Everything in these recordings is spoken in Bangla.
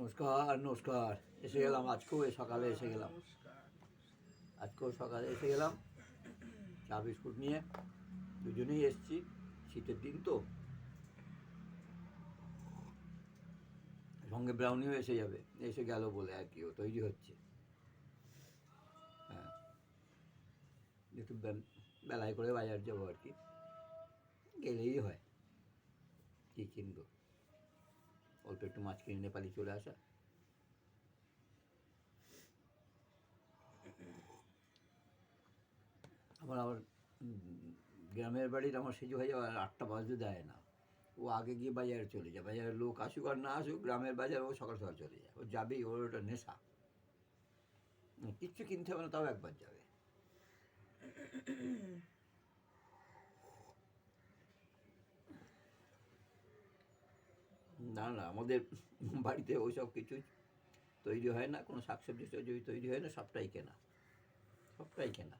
নমস্কার নমস্কার। এসে গেলাম, আজকেও সকালে এসে গেলাম। আজকেও সকালে এসে গেলাম, চা বিস্কুট নিয়ে। দুজনেই এসছি, শীতের দিন তো। সঙ্গে ব্রাউনিও এসে যাবে, এসে গেল বলে আর কি, ও তৈরি হচ্ছে। হ্যাঁ। একটু বেলায় করে বাজার যাব আর কি। গেলেই হয়, কী কিনবো। অল্প একটু মাছ কিনে নেপালি চলে আসা। আমার আবার উম, গ্রামের বাড়ির আমার সেজু হয়ে যাওয়ার আটটা বাজতে দেয় না। ও আগে গিয়ে বাজারে চলে যায়। বাজারের লোক আসুক আর না আসুক গ্রামের বাজার ও সকাল সকাল চলে যায়। ও যাবেই ওর ওটা নেশা। কিচ্ছু কিনতে হবে না তাও একবার যাবে। না আমাদের বাড়িতে ওইসব কিছু তৈরি হয় না কোনো শাকসবজি টাকসবজি তৈরি হয় না সবটাই কেনা। সবটাই কেনা।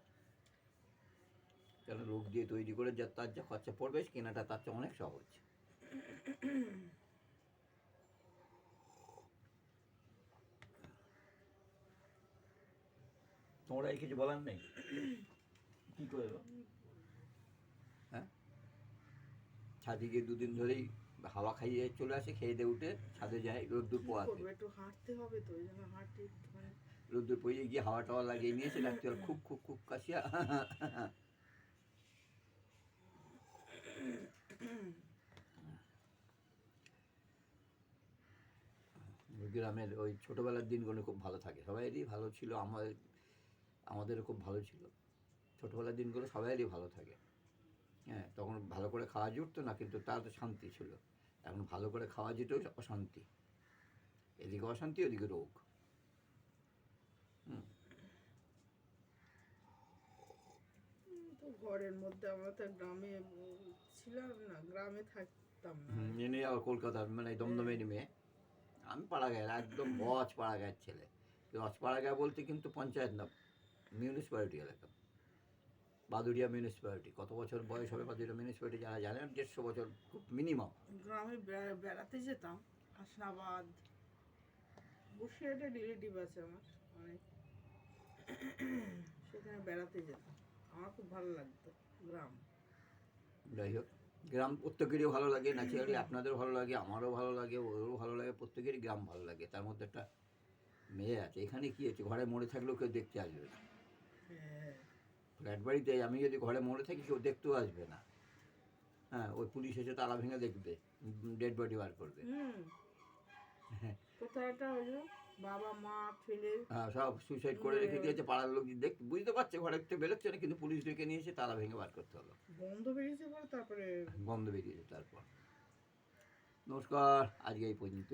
কেন লোক দিয়ে তৈরি করে যা তার যা খরচা পড়বে কেনাটা তার চেয়ে অনেক সহজ। তোমরা কিছু বলার নেই? কি করে হ্যাঁ? ছাদে গিয়ে দুদিন ধরেই হাওয়া খাইয়ে চলে আসে খেয়ে দিয়ে উঠে ছাদে যায় রোদ্দুর পোয়াতে একটু হাঁটতে হবে তো ওই জন্য হাঁটি একটুখানি রোদ্দুর পইয়ে গিয়ে হাওয়া টাওয়া লাগিয়ে নিয়েছে ডাক্তার খুব খুব খুব কাশিয়া। গ্রামের ওই ছোটোবেলার দিনগুলো খুব ভালো থাকে সবাইয়েরই ভালো ছিল আমাদের আমাদেরও খুব ভালো ছিল। ছোটোবেলার দিনগুলো সবাইয়েরই ভালো থাকে। হ্যাঁ তখন ভালো করে খাওয়া জুটতো না কিন্তু তার শান্তি ছিল। এখন ভালো করে খাওয়া যেতেও অশান্তি। এদিকে অশান্তি ওদিকে রোগ। হুম। তো ঘরের মধ্যে আমরা তো গ্রামে ছিলাম না গ্রামে থাকতাম না। হুম, আবার কলকাতা মানে এই দমদমের মেয়ে আমি পাড়া গায়ের একদম বজ পাড়া গায়ের ছেলে। বজ পাড়া গায়ে বলতে কিন্তু পঞ্চায়েত না মিউনিসিপ্যালিটি এলাকা। বাদুড়িয়া মিউনিসিপ্যালিটি কত বছর বয়স হবে বাদুড়িয়া মিউনিসিপ্যালিটি যারা জানেন দেড়শো বছর খুব মিনিমাম গ্রামে বেড়াতে যেতাম হাসনাবাদ বসিরহাটে রিলেটিভ আছে আমার অনেক সেখানে বেড়াতে যেতাম। আমার খুব ভালো লাগতো গ্রাম। যাই হোক গ্রাম প্রত্যেকেরই ভালো লাগে ন্যাচারালি আপনাদেরও ভালো লাগে আমারও ভালো লাগে ওরও ভালো লাগে প্রত্যেকেরই গ্রাম ভালো লাগে। তার মধ্যে একটা মেয়ে আছে এখানে কি আছে ঘরে মরে থাকলেও কেউ দেখতে আসবে না। হ্যাঁ ফ্ল্যাট বাড়িতে আমি যদি ঘরে মরে থাকি কেউ দেখতেও আসবে না। হ্যাঁ ওই পুলিশ এসে তালা ভেঙে দেখবে ডেড বডি বার করবে। হ্যাঁ। হলো বাবা মা ছেলে? হ্যাঁ সব সুইসাইড করে রেখে দিয়েছে পাড়ার লোক দেখ বুঝতে পারছে ঘরে থেকে বেরোচ্ছে না কিন্তু পুলিশ ডেকে নিয়ে এসে তালা ভেঙে বার করতে হলো। বন্ধ বেরিয়েছে পরে তারপরে? বন্ধ বেরিয়েছে তারপর। নমস্কার আজকে এই পর্যন্ত